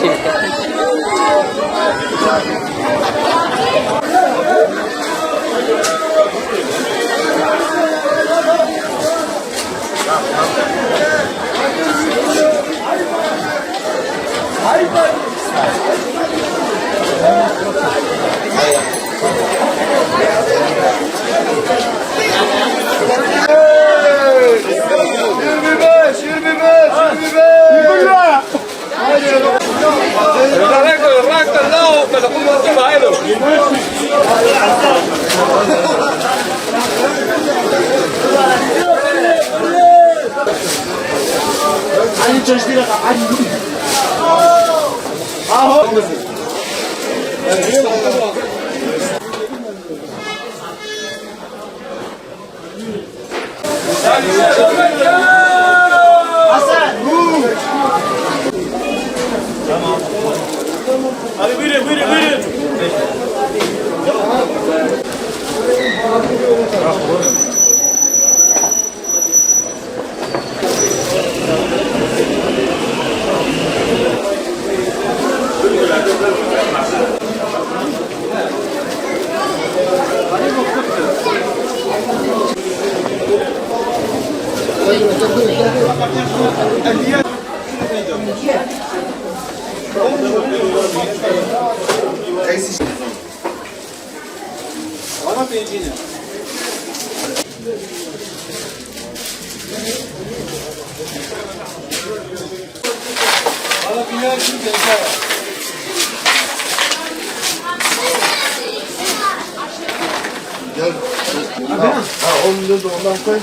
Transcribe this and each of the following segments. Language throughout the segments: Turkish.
শিল্প mas a fumaça não vai, não. A gente aspira a Arroz! Tá ligado, Eksik. Bana benzini. Bana bilen kim benzer var. Gel. Ha, 10 lira da ondan koy.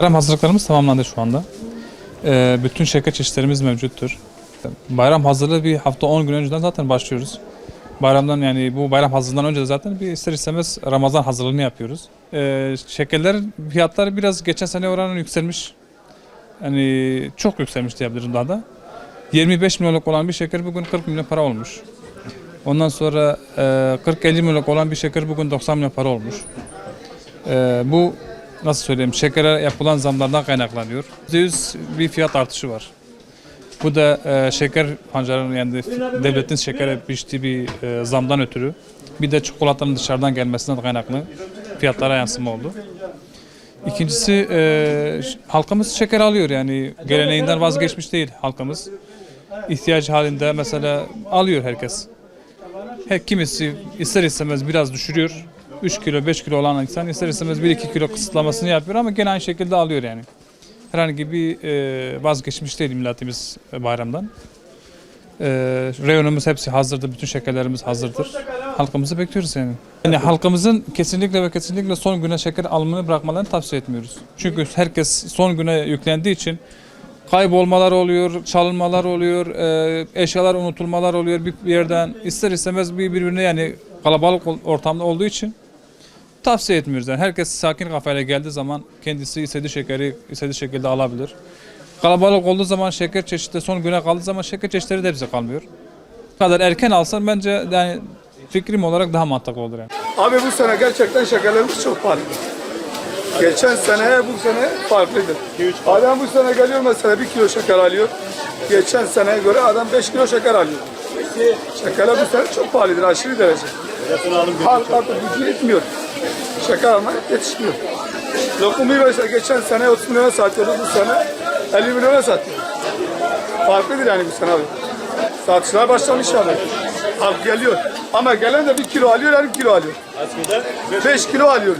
Bayram hazırlıklarımız tamamlandı şu anda. Ee, bütün şeker çeşitlerimiz mevcuttur. Bayram hazırlığı bir hafta 10 gün önceden zaten başlıyoruz. Bayramdan yani bu bayram hazırlığından önce de zaten bir ister istemez Ramazan hazırlığını yapıyoruz. Ee, şekerler fiyatları biraz geçen sene oranla yükselmiş. Yani çok yükselmiş diyebilirim daha da. 25 milyonluk olan bir şeker bugün 40 milyon para olmuş. Ondan sonra e, 40-50 milyonluk olan bir şeker bugün 90 milyon para olmuş. Ee, bu nasıl söyleyeyim şekere yapılan zamlardan kaynaklanıyor. %100 bir fiyat artışı var. Bu da e, şeker pancarının yani devletin şekere biçtiği bir e, zamdan ötürü. Bir de çikolatanın dışarıdan gelmesinden kaynaklı fiyatlara yansıma oldu. İkincisi e, halkımız şeker alıyor yani geleneğinden vazgeçmiş değil halkımız. İhtiyaç halinde mesela alıyor herkes. Her kimisi ister istemez biraz düşürüyor. 3 kilo 5 kilo olan insan ister istemez 1-2 kilo kısıtlamasını yapıyor ama gene aynı şekilde alıyor yani. Herhangi bir e, vazgeçmiş değil milletimiz bayramdan. E, reyonumuz hepsi hazırdır, bütün şekerlerimiz hazırdır. Halkımızı bekliyoruz yani. Yani halkımızın kesinlikle ve kesinlikle son güne şeker alımını bırakmalarını tavsiye etmiyoruz. Çünkü herkes son güne yüklendiği için kaybolmalar oluyor, çalınmalar oluyor, e, eşyalar unutulmalar oluyor bir yerden. İster istemez bir birbirine yani kalabalık ortamda olduğu için tavsiye etmiyoruz. Yani herkes sakin kafayla geldiği zaman kendisi istediği şekeri istediği şekilde alabilir. Kalabalık olduğu zaman şeker çeşitleri son güne kaldığı zaman şeker çeşitleri de bize kalmıyor. Bu kadar erken alsan bence yani fikrim olarak daha mantıklı olur yani. Abi bu sene gerçekten şekerlerimiz çok pahalı. Geçen sene bu sene farklıdır. Adam bu sene geliyor mesela bir kilo şeker alıyor. Geçen seneye göre adam 5 kilo şeker alıyor. Şekerler bu sene çok pahalıdır aşırı derece. Halk artık gücü yetmiyor. Şeker almaya yetişmiyor. Lokumu mesela geçen sene 30 milyona satıyordu bu sene 50 milyona satıyor. Farklıdır yani bu sene abi. Satışlar başlamış abi. Halk geliyor. Ama gelen de bir kilo alıyor, yarım kilo alıyor. Beş kilo alıyor.